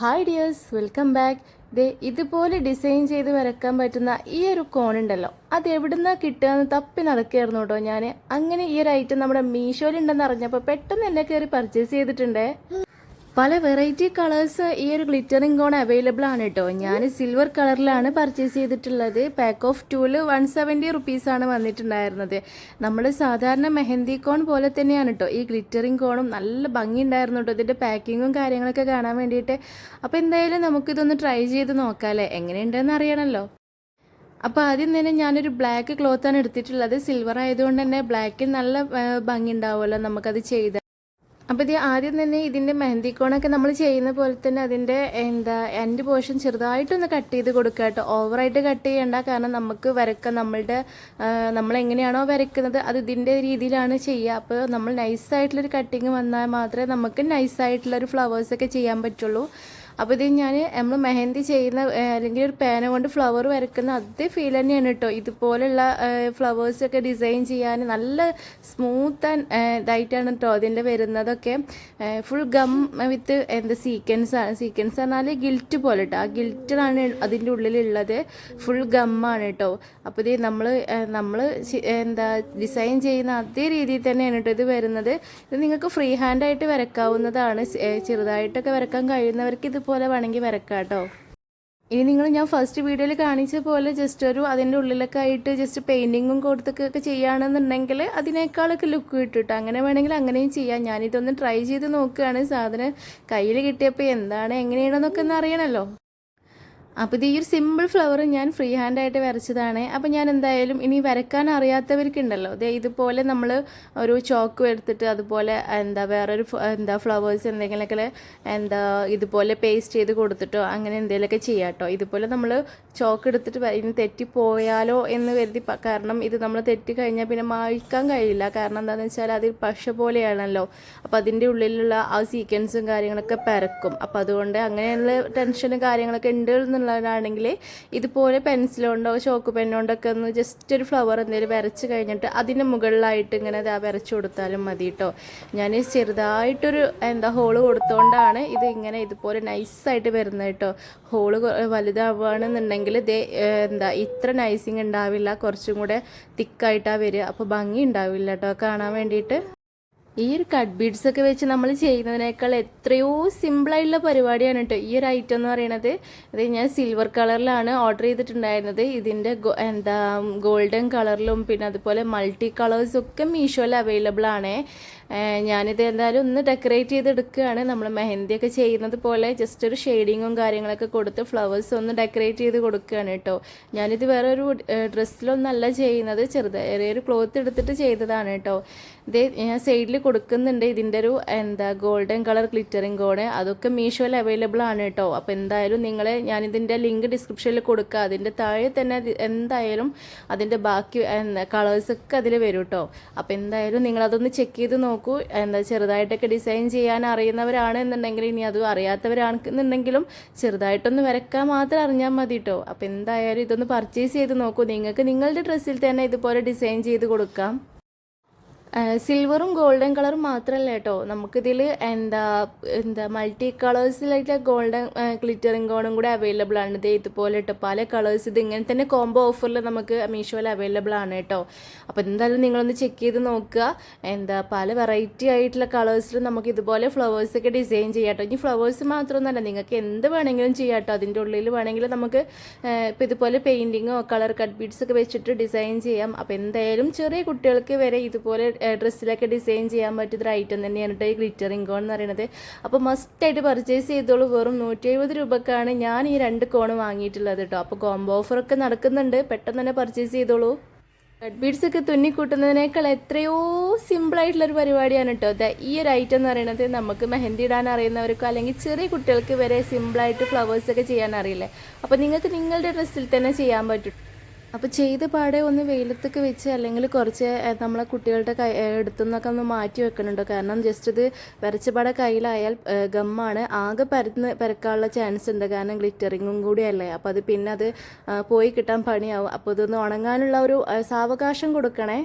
Hi dears welcome back ദേ ഇതുപോലെ design ചെയ്ത് വരക്കാൻ പറ്റുന്ന ഈ ഒരു കോണുണ്ടല്ലോ അത് എവിടുന്നാ കിട്ടുകയെന്ന് തപ്പി നടക്കുകയായിരുന്നു കേട്ടോ ഞാൻ അങ്ങനെ ഈ ഒരു ഐറ്റം നമ്മുടെ മീഷോയിലുണ്ടെന്ന് അറിഞ്ഞപ്പോൾ പെട്ടെന്ന് എന്നെ കയറി പർച്ചേസ് ചെയ്തിട്ടുണ്ടേ. പല വെറൈറ്റി കളേഴ്സ് ഈ ഒരു ഗ്ലിറ്ററിംഗ് കോൺ അവൈലബിൾ ആണ് കേട്ടോ ഞാൻ സിൽവർ കളറിലാണ് പർച്ചേസ് ചെയ്തിട്ടുള്ളത്. Pack of tool one seventy റുപ്പീസാണ് വന്നിട്ടുണ്ടായിരുന്നത്. നമ്മൾ സാധാരണ മെഹന്തി കോൺ പോലെ തന്നെയാണ് കേട്ടോ ഈ ഗ്ലിറ്ററിംഗ് കോണും നല്ല ഭംഗി ഉണ്ടായിരുന്നു കേട്ടോ ഇതിന്റെ പാക്കിങ്ങും കാര്യങ്ങളൊക്കെ കാണാൻ വേണ്ടിയിട്ട്. അപ്പോൾ എന്തായാലും നമുക്കിതൊന്ന് ട്രൈ ചെയ്ത് നോക്കാം അല്ലേ? എങ്ങനെയുണ്ടെന്ന് അറിയണമല്ലോ അപ്പോൾ ആദ്യം തന്നെ ഞാനൊരു ബ്ലാക്ക് ക്ലോത്താണ് എടുത്തിട്ടുള്ളത്. സിൽവർ ആയതുകൊണ്ട് തന്നെ ബ്ലാക്കിൽ നല്ല ഭംഗി ഉണ്ടാവുമല്ലോ. നമുക്കത് ചെയ്ത് അപ്പോൾ ഇത് ആദ്യം തന്നെ ഇതിന്റെ മെഹന്തി കോണൊക്കെ നമ്മൾ ചെയ്യുന്ന പോലെ തന്നെ അതിന്റെ എന്താ എന്റെ പോർഷൻ ചെറുതായിട്ടൊന്ന് കട്ട് ചെയ്ത് കൊടുക്കുക കേട്ടോ. ഓവറായിട്ട് കട്ട് ചെയ്യേണ്ട. കാരണം നമുക്ക് വരക്ക നമ്മളുടെ നമ്മൾ എങ്ങനെയാണോ വരയ്ക്കുന്നത് അത് ഇതിന്റെ രീതിയിലാണ് ചെയ്യുക. അപ്പോൾ നമ്മൾ നൈസായിട്ടുള്ളൊരു കട്ടിങ് വന്നാൽ മാത്രമേ നമുക്ക് നൈസായിട്ടുള്ളൊരു ഫ്ലവേഴ്സൊക്കെ ചെയ്യാൻ പറ്റുള്ളൂ. അപ്പോൾ ഇത് ഞാൻ നമ്മൾ മെഹന്തി ചെയ്യുന്ന അല്ലെങ്കിൽ ഒരു പേന കൊണ്ട് ഫ്ലവർ വരക്കുന്ന അതേ ഫീൽ തന്നെയാണ് കേട്ടോ ഇതുപോലെയുള്ള ഫ്ലവേഴ്സൊക്കെ ഡിസൈൻ ചെയ്യാൻ നല്ല സ്മൂത്ത് ആൻഡ് ഇതായിട്ടാണ് കേട്ടോ അതിന്റെ വരുന്നതൊക്കെ. ഫുൾ ഗം വിത്ത് എന്താ സീക്വൻസ് ആണ് സീക്വൻസ് പറഞ്ഞാൽ ഗിൽറ്റ് പോലെ കേട്ടോ ആ ഗിൽറ്റാണ് അതിന്റെ ഉള്ളിലുള്ളത്. ഫുൾ ഗമ്മാണ് കേട്ടോ അപ്പോൾ ഇത് നമ്മൾ നമ്മൾ എന്താ ഡിസൈൻ ചെയ്യുന്ന അതേ രീതിയിൽ തന്നെയാണ് കേട്ടോ ഇത് വരുന്നത്. ഇത് നിങ്ങൾക്ക് ഫ്രീ ഹാൻഡായിട്ട് വരക്കാവുന്നതാണ്. ചെറുതായിട്ടൊക്കെ വരക്കാൻ കഴിയുന്നവർക്ക് ഇതുപോലെ വേണമെങ്കിൽ വരക്കാം കേട്ടോ ഇനി നിങ്ങൾ ഞാൻ ഫസ്റ്റ് വീഡിയോയിൽ കാണിച്ച പോലെ ജസ്റ്റ് ഒരു അതിന്റെ ഉള്ളിലൊക്കെ ആയിട്ട് ജസ്റ്റ് പെയിന്റിങ്ങും കൊടുത്തൊക്കെ ചെയ്യുകയാണെന്നുണ്ടെങ്കിൽ അതിനേക്കാളൊക്കെ ലുക്ക് കിട്ടിട്ട്. അങ്ങനെ വേണമെങ്കിൽ അങ്ങനെയും ചെയ്യാം. ഞാനിതൊന്ന് ട്രൈ ചെയ്ത് നോക്കുകയാണ്. സാധനം കയ്യിൽ കിട്ടിയപ്പോൾ എന്താണ് എങ്ങനെയാണെന്നൊക്കെ ഒന്ന് അറിയണമല്ലോ. അപ്പോൾ ഇത് ഈ ഒരു സിമ്പിൾ ഫ്ലവർ ഞാൻ ഫ്രീ ഹാൻഡായിട്ട് വരച്ചതാണ്. അപ്പോൾ ഞാൻ എന്തായാലും ഇനി വരക്കാൻ അറിയാത്തവർക്കുണ്ടല്ലോ. അതെ ഇതുപോലെ നമ്മൾ ഒരു ചോക്ക് എടുത്തിട്ട് അതുപോലെ എന്താ വേറൊരു എന്താ ഫ്ലവേഴ്സ് എന്തെങ്കിലുമൊക്കെ എന്താ ഇതുപോലെ പേസ്റ്റ് ചെയ്ത് കൊടുത്തിട്ടോ അങ്ങനെ എന്തെങ്കിലുമൊക്കെ ചെയ്യാം ഇതുപോലെ നമ്മൾ ചോക്ക് എടുത്തിട്ട് ഇനി തെറ്റിപ്പോയാലോ എന്ന് കരുതി കാരണം ഇത് നമ്മൾ തെറ്റി കഴിഞ്ഞാൽ പിന്നെ മായ്ക്കാൻ കഴിയില്ല. കാരണം എന്താണെന്ന് വെച്ചാൽ അത് പക്ഷ പോലെയാണല്ലോ. അപ്പോൾ അതിന്റെ ഉള്ളിലുള്ള ആ സീക്വൻസും കാര്യങ്ങളൊക്കെ പരക്കും. അപ്പോൾ അതുകൊണ്ട് അങ്ങനെയുള്ള ടെൻഷനും കാര്യങ്ങളൊക്കെ ഉണ്ട് എന്നുള്ളതാണെങ്കിൽ ഇതുപോലെ പെൻസിൽ കൊണ്ടോ ചോക്ക് പെണ്ണുകൊണ്ടൊക്കെ ഒന്ന് ജസ്റ്റ് ഒരു ഫ്ലവർ എന്തെങ്കിലും വരച്ച് കഴിഞ്ഞിട്ട് അതിന് മുകളിലായിട്ട് ഇങ്ങനെ ഇതാ വരച്ച് കൊടുത്താലും മതി കേട്ടോ ഞാൻ ചെറുതായിട്ടൊരു എന്താ ഹോൾ കൊടുത്തുകൊണ്ടാണ് ഇത് ഇങ്ങനെ ഇതുപോലെ നൈസായിട്ട് വരുന്നത് കേട്ടോ ഹോൾ വലുതാവുകയാണെന്നുണ്ടെങ്കിൽ എന്താ ഇത്ര നൈസിങ് ഉണ്ടാവില്ല കുറച്ചും കൂടെ തിക്കായിട്ടാണ് വരിക. അപ്പോൾ ഭംഗി ഉണ്ടാവില്ല കേട്ടോ കാണാൻ വേണ്ടിയിട്ട് ഈ ഒരു കട്ട് ബീഡ്സ് ഒക്കെ വെച്ച് നമ്മൾ ചെയ്യുന്നതിനേക്കാൾ എത്രയോ സിമ്പിളായിട്ടുള്ള പരിപാടിയാണ് കേട്ടോ ഈ ഒരു ഐറ്റം എന്ന് പറയുന്നത് ഇത് ഞാൻ സിൽവർ കളറിലാണ് ഓർഡർ ചെയ്തിട്ടുണ്ടായിരുന്നത്. ഇതിന്റെ എന്താ ഗോൾഡൻ കളറിലും പിന്നെ അതുപോലെ മൾട്ടി കളേഴ്സും ഒക്കെ മീഷോയിൽ അവൈലബിൾ ആണ്. ഞാനിത് എന്തായാലും ഒന്ന് ഡെക്കറേറ്റ് ചെയ്തെടുക്കുകയാണ്. നമ്മൾ മെഹന്തിയൊക്കെ ചെയ്യുന്നത് പോലെ ജസ്റ്റ് ഒരു ഷെയ്ഡിങ്ങും കാര്യങ്ങളൊക്കെ കൊടുത്ത് ഫ്ലവേഴ്സ് ഒന്ന് ഡെക്കറേറ്റ് ചെയ്ത് കൊടുക്കുകയാണ് കേട്ടോ ഞാനിത് വേറെ ഒരു ഡ്രസ്സിലൊന്നല്ല ചെയ്യുന്നത്. ചെറുതായ ഒരു ക്ലോത്ത് എടുത്തിട്ട് ചെയ്തതാണ് കേട്ടോ ഇത് ഞാൻ സൈഡിൽ കൊടുക്കുന്നുണ്ട്. ഇതിന്റെ ഒരു എന്താ ഗോൾഡൻ കളർ ഗ്ലിറ്ററിങ് കോഡ് അതൊക്കെ മീഷോയിൽ അവൈലബിൾ ആണ് കേട്ടോ. അപ്പോൾ എന്തായാലും നിങ്ങൾ ഞാനിതിന്റെ ലിങ്ക് ഡിസ്ക്രിപ്ഷനിൽ കൊടുക്കുക അതിന്റെ താഴെ തന്നെ എന്തായാലും അതിന്റെ ബാക്കി എന്താ കളേഴ്സൊക്കെ അതിൽ വരും കേട്ടോ. അപ്പോൾ എന്തായാലും നിങ്ങളതൊന്ന് ചെക്ക് ചെയ്ത് നോക്കൂ. എന്താ ചെറുതായിട്ടൊക്കെ ഡിസൈൻ ചെയ്യാൻ അറിയുന്നവരാണ് എന്നുണ്ടെങ്കിൽ ഇനി അത് അറിയാത്തവരാണെന്നുണ്ടെങ്കിലും ചെറുതായിട്ടൊന്ന് വരക്കാൻ മാത്രം അറിഞ്ഞാൽ മതി കേട്ടോ. അപ്പോൾ എന്തായാലും ഇതൊന്ന് പർച്ചേസ് ചെയ്ത് നോക്കൂ. നിങ്ങൾക്ക് നിങ്ങളുടെ ഡ്രസ്സിൽ തന്നെ ഇതുപോലെ ഡിസൈൻ ചെയ്ത് കൊടുക്കാം. സിൽവറും ഗോൾഡൻ കളറും മാത്രമല്ല കേട്ടോ നമുക്കിതിൽ എന്താ എന്താ മൾട്ടി കളേഴ്സിലായിട്ട് ഗോൾഡൻ ഗ്ലിറ്ററിങ് കോണും കൂടെ അവൈലബിൾ ആണ്. ഇത് ഇതുപോലെ കേട്ടോ പല കളേഴ്സ് ഇത് ഇങ്ങനെ തന്നെ കോംബോ ഓഫറിൽ നമുക്ക് മീഷോയിൽ അവൈലബിൾ ആണ് കേട്ടോ അപ്പോൾ എന്തായാലും നിങ്ങളൊന്ന് ചെക്ക് ചെയ്ത് നോക്കുക. എന്താ പല വെറൈറ്റി ആയിട്ടുള്ള കളേഴ്സിൽ നമുക്ക് ഇതുപോലെ ഫ്ലവേഴ്സൊക്കെ ഡിസൈൻ ചെയ്യാം കേട്ടോ ഇനി ഫ്ലവേഴ്സ് മാത്രമൊന്നുമല്ല നിങ്ങൾക്ക് എന്ത് വേണമെങ്കിലും ചെയ്യാം കേട്ടോ അതിന്റെ ഉള്ളിൽ വേണമെങ്കിൽ നമുക്ക് ഇപ്പോൾ ഇതുപോലെ പെയിന്റിങ്ങോ കളർ കട്ട് ബീഡ്സൊക്കെ വെച്ചിട്ട് ഡിസൈൻ ചെയ്യാം. അപ്പോൾ എന്തായാലും ചെറിയ കുട്ടികൾക്ക് വരെ ഇതുപോലെ ഡ്രസ്സിലൊക്കെ ഡിസൈൻ ചെയ്യാൻ പറ്റിയ ഒരു ഐറ്റം തന്നെയാണ് കേട്ടോ ഈ ഗ്ലിറ്ററിംഗ് കോൺ എന്ന് പറയുന്നത് അപ്പോൾ മസ്റ്റായിട്ട് പർച്ചേസ് ചെയ്തോളൂ. വെറും നൂറ്റി എഴുപത് രൂപക്കാണ് ഞാൻ ഈ രണ്ട് കോൺ വാങ്ങിയിട്ടുള്ളത് കേട്ടോ അപ്പോൾ കോംബോ ഓഫറൊക്കെ നടക്കുന്നുണ്ട്. പെട്ടെന്ന് തന്നെ പർച്ചേസ് ചെയ്തോളൂ. കട്ട് ബീഡ്സ് ഒക്കെ തുന്നിക്കൂട്ടുന്നതിനേക്കാൾ എത്രയോ ഒരു പരിപാടിയാണ് കേട്ടോ ദാ ഈ ഒരു ഐറ്റം എന്ന് പറയുന്നത് നമുക്ക് മെഹന്തി ഇടാൻ അറിയുന്നവർക്കോ അല്ലെങ്കിൽ ചെറിയ കുട്ടികൾക്ക് വരെ സിമ്പിളായിട്ട് ഫ്ലവേഴ്സ് ഒക്കെ ചെയ്യാൻ അറിയില്ലേ? അപ്പോൾ നിങ്ങൾക്ക് നിങ്ങളുടെ ഡ്രസ്സിൽ തന്നെ ചെയ്യാൻ പറ്റും. അപ്പോൾ ചെയ്ത പാടെ ഒന്ന് വെയിലത്തൊക്കെ വെച്ച് അല്ലെങ്കിൽ കുറച്ച് നമ്മളെ കുട്ടികളുടെ കൈ എടുത്തു നിന്നൊക്കെ ഒന്ന് മാറ്റി വെക്കണുണ്ടോ. കാരണം ജസ്റ്റ് ഇത് വരച്ച പാടെ കയ്യിലായാൽ ഗമ്മാണ്. ആകെ പരന്ന് പരക്കാനുള്ള ചാൻസ് ഉണ്ട്. കാരണം ഗ്ലിറ്ററിങ്ങും കൂടിയല്ലേ അപ്പോൾ അത് പിന്നെ അത് പോയി കിട്ടാൻ പണിയാവും. അപ്പോൾ ഇതൊന്ന് ഉണങ്ങാനുള്ള ഒരു സാവകാശം കൊടുക്കണേ.